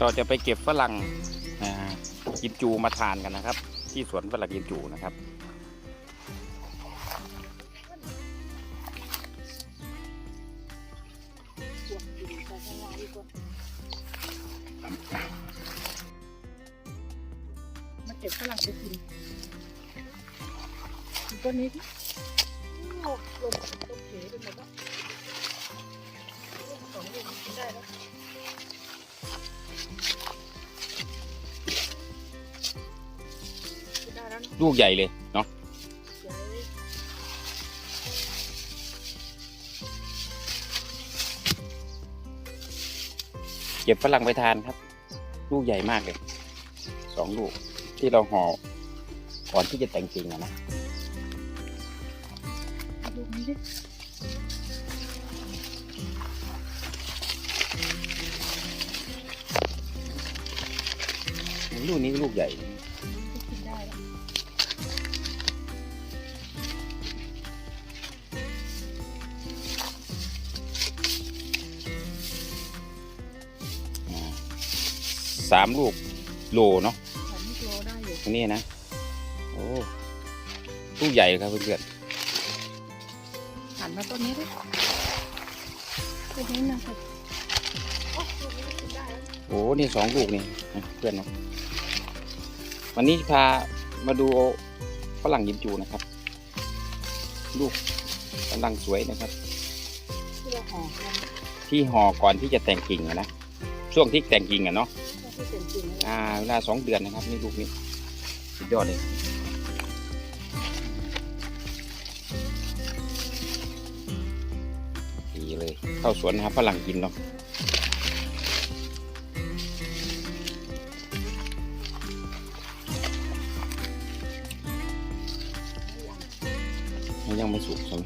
เราจะไปเก็บฝรั่งกิมจูมาทานกันนะครับ ที่สวนฝรั่งกิมจูนะครับมาเก็บฝรั่งไปกินต้นนี้ที่โอ้ลม ลูกใหญ่เลยเนาะเก็บฝรั่งไปทานครับ ลูกใหญ่มากเลยสองลูกที่เราห่อก่อนที่จะแต่งจริงนะลูกนี้ลูกใหญ่ สามลูกโลเนาะสามกิโลได้อยู่ตรงนี้นะ โอ้ลูกใหญ่ครับเพื่อนหันมาต้นนี้ดิต้นนี้นะครับโอ้ลูกนี้กินได้แล้วๆโอ้นี่สองลูกนี่นะเพื่อนเนาะวันนี้พามาดูฝรั่งยิมจูนะครับ ลูกกำลังสวยนะครับ ที่เราห่อกันที่ห่อก่อนที่จะแต่งกิ่งอะนะช่วงที่แต่งกิ่งอะเนาะ ที่เป็นจริงแล้วอ่าเวลาสองเดือนนะครับนี่ลูกนี้สุดยอดเลยดีเลยเข้าสวนนะครับฝรั่งกินเนาะยังไม่สุกใช่ไหม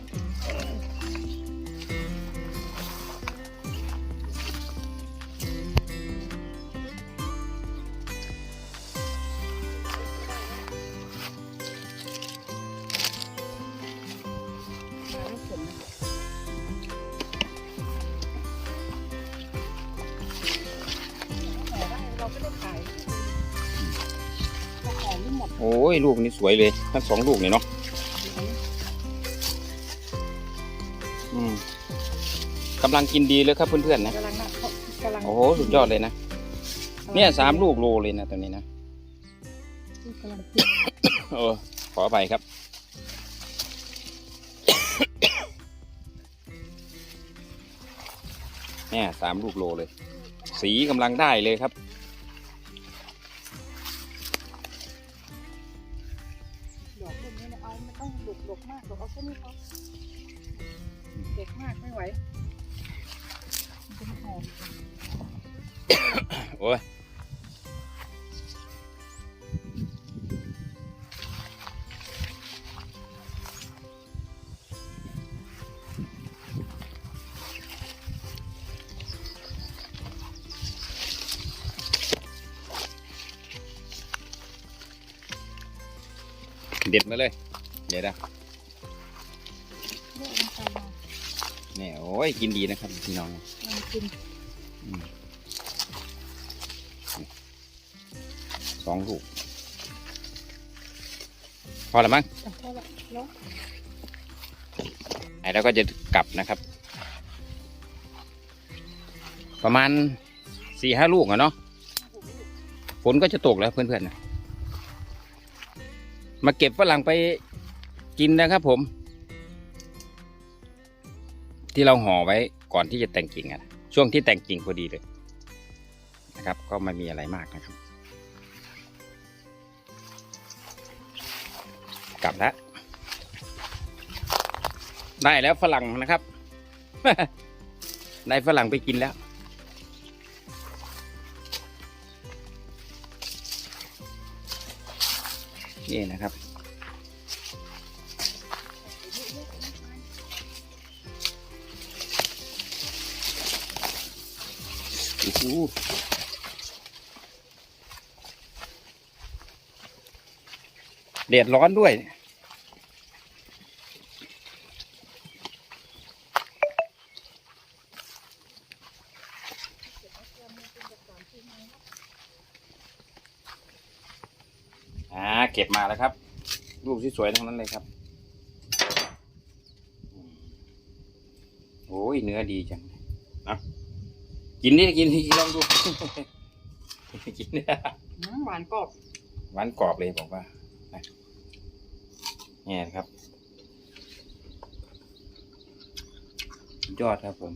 ได้เราไม่ได้ขายเราขายไม่หมดโอ้ยลูกนี้สวยเลยทั้งสองลูกนี่เนาะอืมกำลังกินดีเลยครับเพื่อนๆนะกำลังนะเขากำลังโอ้โหสุดยอดเลยนะเนี่ยสามลูกโลเลยนะตัวนี้นะกำลังกินเออขออภัยครับเนี่ยสามลูกโลเลย สีกำลังได้เลยครับ ไม่ต้องหลกมากหรอกเอาแค่นี้พอเด็กมากไม่ไหวมันหอมโอ้ยเด็ดมาเลย เดี๋ยวนะ เยอะมันไปมาเนี่ยโอ้ยกินดีนะครับพี่น้องมันกินสองลูกพอแล้วมั้งแต่พอละแล้วไอ้แล้วก็จะกลับนะครับ ประมาณสี่ห้าลูกอะเนาะฝนก็จะตกแล้วเพื่อนๆนะมาเก็บฝรั่งไปกินนะครับผม ที่เราห่อไว้ก่อนที่จะแต่งกิ่งอะนะช่วงที่แต่งกิ่งพอดีเลยนะครับ ก็ไม่มีอะไรมากนะครับ กลับแล้วได้แล้วฝรั่งนะครับ ได้ฝรั่งไปกินแล้ว นี่นะครับ อ้โหดดร้อนด้วย อ่า เก็บมาแล้วครับ รูปที่สวยทั้งนั้นเลยครับ โอ้ยเนื้อดีจังนะ กินดิกินดิลองดูกินดิอืมหวานกรอบหวานกรอบเลยบอกว่านะเนี่ยครับสุดยอดครับผม